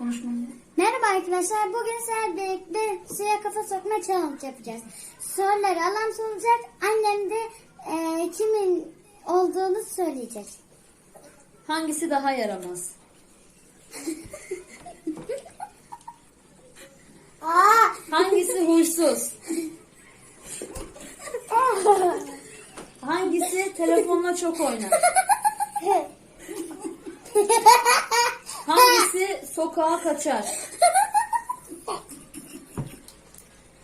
Konuşmamı. Merhaba arkadaşlar. Bugün sizlerle birlikte suya kafa sokma challenge yapacağız. Soruları alan soracak. Annem de e, kimin olduğunu söyleyecek. Hangisi daha yaramaz? Aa! Hangisi huysuz? Hangisi telefonla çok oynar? Hangisi sokağa kaçar?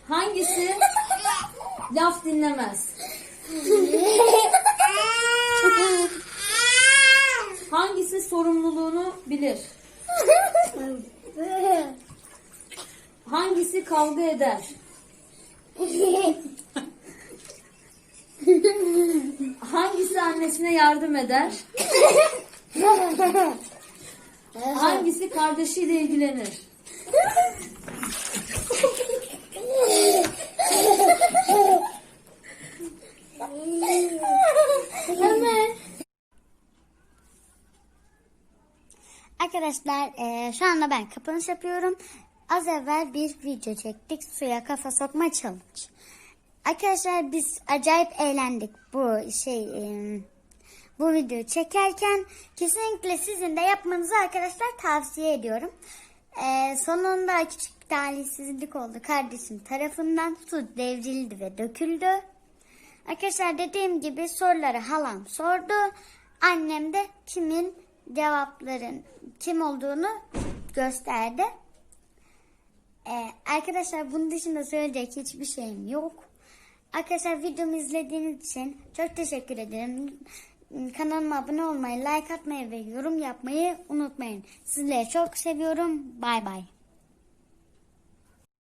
Hangisi laf dinlemez? Hangisi sorumluluğunu bilir? Hangisi kavga eder? Hangisi annesine yardım eder? Hangisi kardeşiyle ilgilenir? Arkadaşlar eee, şu anda ben kapanış yapıyorum. Az evvel bir video çektik. Suya kafa sokma challenge. Arkadaşlar biz acayip eğlendik bu şey eee, bu videoyu çekerken. Kesinlikle sizin de yapmanızı arkadaşlar tavsiye ediyorum. Eee, sonunda küçük bir talihsizlik oldu. Kardeşim tarafından su devrildi ve döküldü. Arkadaşlar dediğim gibi soruları halam sordu. Annem de kimin cevapların kim olduğunu gösterdi. Ee, arkadaşlar bunun dışında söyleyecek hiçbir şeyim yok. Arkadaşlar videomu izlediğiniz için çok teşekkür ederim. Kanalıma abone olmayı, like atmayı ve yorum yapmayı unutmayın. Sizleri çok seviyorum. Bay bay.